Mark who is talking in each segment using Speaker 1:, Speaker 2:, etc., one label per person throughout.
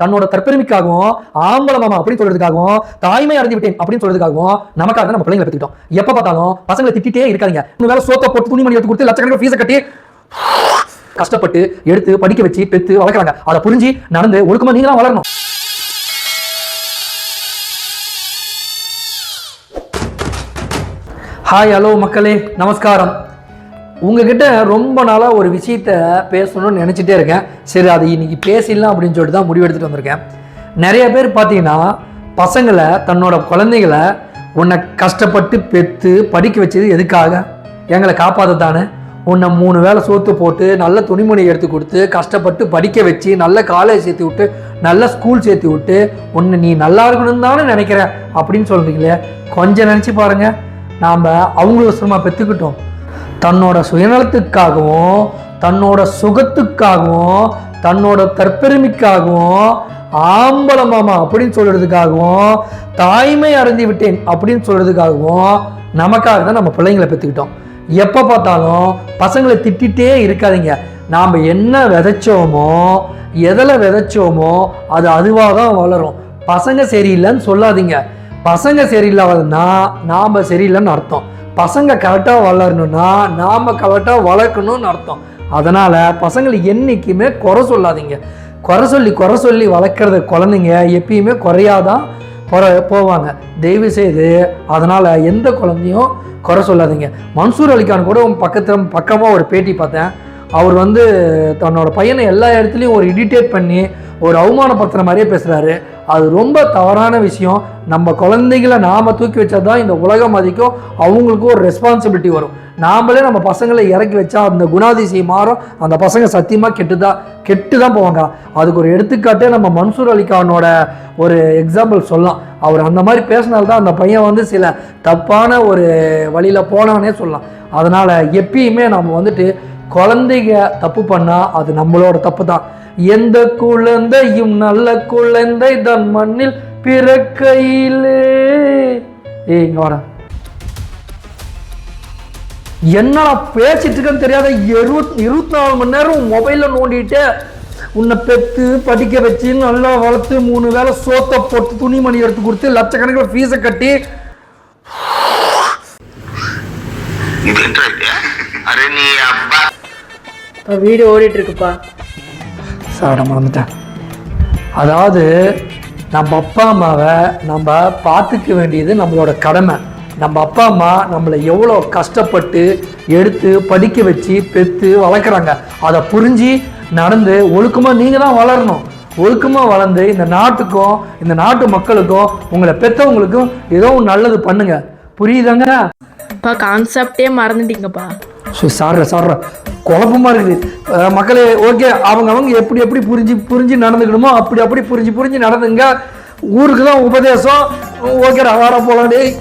Speaker 1: தன்னோட தற்பெருமைக்காகவும் ஆம்பளை மாமா அப்படின்னு சொல்றதுக்காகவும் தாய்மை அறிஞ்சு விட்டேன் அப்படின்னு சொல்றதுக்காகவும் நமக்காக தான் நம்ம பிள்ளைங்களை பெற்றுக்கிட்டோம். எப்ப பார்த்தாலும் பசங்களை திட்டிட்டே இருக்காதீங்க. இன்னும் வேலை சோத்த போட்டு துணிமணி எடுத்து கொடுத்து லட்சக்கணக்கில் ஃபீஸை கட்டி கஷ்டப்பட்டு எடுத்து படிக்க வச்சு பெத்து வளர்க்குறாங்க. அதை புரிஞ்சு நடந்து ஒழுக்கமா நீங்களாம் வளரணும். ஹாய் ஹலோ மக்களே. நமஸ்காரம். உங்ககிட்ட ரொம்ப நாளாக ஒரு விஷயத்த பேசணும்னு நினச்சிட்டே இருக்கேன். சரி அது இன்னைக்கு பேசிடலாம் அப்படின்னு சொல்லிட்டு தான் முடிவெடுத்துட்டு வந்திருக்கேன். நிறைய பேர் பார்த்தீங்கன்னா பசங்களை தன்னோட குழந்தைகளை உன்னை கஷ்டப்பட்டு பெற்று படிக்க வச்சது எதுக்காக? எங்களை காப்பாற்ற தானே? உன்னை மூணு வேளை சோத்து போட்டு நல்ல துணிமணி எடுத்து கொடுத்து கஷ்டப்பட்டு படிக்க வச்சு நல்ல காலேஜ் சேர்த்து விட்டு நல்ல ஸ்கூல் சேர்த்து விட்டு உன்னை நீ நல்லா இருக்கணும்னு தானே நினைக்கிற அப்படின்னு சொல்கிறீங்களே கொஞ்சம் நினச்சி பாருங்கள் நாம் அவங்கள பெற்றுக்கிட்டோம் தன்னோட சுயநலத்துக்காகவும் தன்னோட சுகத்துக்காகவும் தன்னோட தற்பெருமைக்காகவும் ஆம்பள மாமா அப்படின்னு சொல்றதுக்காகவும் தாய்மை அடைந்து விட்டேன் அப்படின்னு சொல்றதுக்காகவும் நமக்காக தான் நம்ம பிள்ளைங்களை பெற்றுக்கிட்டோம். எப்போ பார்த்தாலும் பசங்களை திட்டிகிட்டே இருக்காதீங்க. நாம் என்ன விதைச்சோமோ எதில் விதைச்சோமோ அது அதுவாக தான் வளரும். பசங்க சரியில்லைன்னு சொல்லாதீங்க. பசங்க சரியில்லாததுன்னா நாம் சரியில்லைன்னு அர்த்தம். பசங்க கரெக்டாக வளரணும்னா நாம் கரெக்டாக வளர்க்கணும்னு அர்த்தம். அதனால் பசங்களை என்றைக்குமே குறை சொல்லாதீங்க. குறை சொல்லி குறை சொல்லி வளர்க்குறத குழந்தைங்க எப்பயுமே குறையாதான் குறை போவாங்க. தயவு செய்து அதனால் எந்த குழந்தையும் குறை சொல்லாதீங்க. மன்சூர் அலிகான் கூட பக்கத்தில் பக்கமாக ஒரு பேட்டி பார்த்தேன். அவர் வந்து தன்னோட பையனை எல்லா இடத்துலையும் ஒரு இடிட்டேட் பண்ணி ஒரு அவமானப்படுத்துகிற மாதிரியே பேசுகிறாரு அது ரொம்ப தவறான விஷயம். நம்ம குழந்தைகளை நாம் தூக்கி வச்சா தான் இந்த உலகம் மதிக்கும். அவங்களுக்கும் ஒரு ரெஸ்பான்சிபிலிட்டி வரும். நாமளே நம்ம பசங்களை இறக்கி வச்சா அந்த குணாதிசயம் மாறும். அந்த பசங்க சத்தியமாக கெட்டு தான் கெட்டு தான் போவாங்க. அதுக்கு ஒரு எடுத்துக்காட்டே நம்ம மன்சூர் அலிகானோட ஒரு எக்ஸாம்பிள் சொல்லலாம். அவர் அந்த மாதிரி பேசினால்தான் அந்த பையன் வந்து சில தப்பான ஒரு வழியில் போனவனே சொல்லலாம். அதனால் எப்பயுமே நம்ம வந்துட்டு குழந்தைங்க தப்பு பண்ணால் அது நம்மளோட தப்பு தான் எந்த குழந்தையும் நல்ல குழந்தை தன் மண்ணில் பிறக்கையிலே. ஏய் இங்க வர என்னடா பேசிட்டு இருக்கேன்னு தெரியாத இருபத் இருபத்தி நாலு மணி நேரம் மொபைலில் நோண்டிட்டு உன்னை பெற்று படிக்க வச்சு நல்லா வளர்த்து மூணு வேளை சோத்தை போட்டு துணிமணி எடுத்து கொடுத்து லட்சக்கணக்கில் ஃபீஸை கட்டி.
Speaker 2: அரே நீ அப்பா.
Speaker 3: இப்போ வீடியோ ஓடிட்டு இருக்குப்பா
Speaker 1: சாட மறந்துட்டேன். அதாவது நம்ம அப்பா அம்மாவை நம்ம பார்த்துக்க வேண்டியது நம்மளோட கடமை. நம்ம அப்பா அம்மா நம்மளை எவ்வளோ கஷ்டப்பட்டு எடுத்து படிக்க வச்சு பெற்று வளர்க்குறாங்க. அதை புரிஞ்சு நடந்து ஒழுக்கமாக நீங்கள் தான் வளரணும். ஒழுக்கமாக வளர்ந்து இந்த நாட்டுக்கும் இந்த நாட்டு மக்களுக்கும் உங்களை பெற்றவங்களுக்கும் ஏதோ நல்லது பண்ணுங்க. புரியுதாங்க?
Speaker 3: கான்செப்டே மறந்துட்டீங்கப்பா.
Speaker 1: ஸோ சாடுற சாடுற குழப்பமா இருக்குது. மக்களே ஓகே அவங்க அவங்க எப்படி எப்படி புரிஞ்சு புரிஞ்சு நடந்துக்கணுமோ அப்படி அப்படி புரிஞ்சு புரிஞ்சு நடந்துங்க. ஊருக்கு தான் உபதேசம். ஓகேடா வார போலாம் டேய்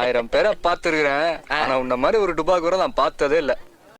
Speaker 4: ஆயிரம் பேரை பார்த்துருக்குறேன். ஆனால் உன்ன மாதிரி ஒரு டுபாக்கூரை நான் பார்த்ததே இல்லை.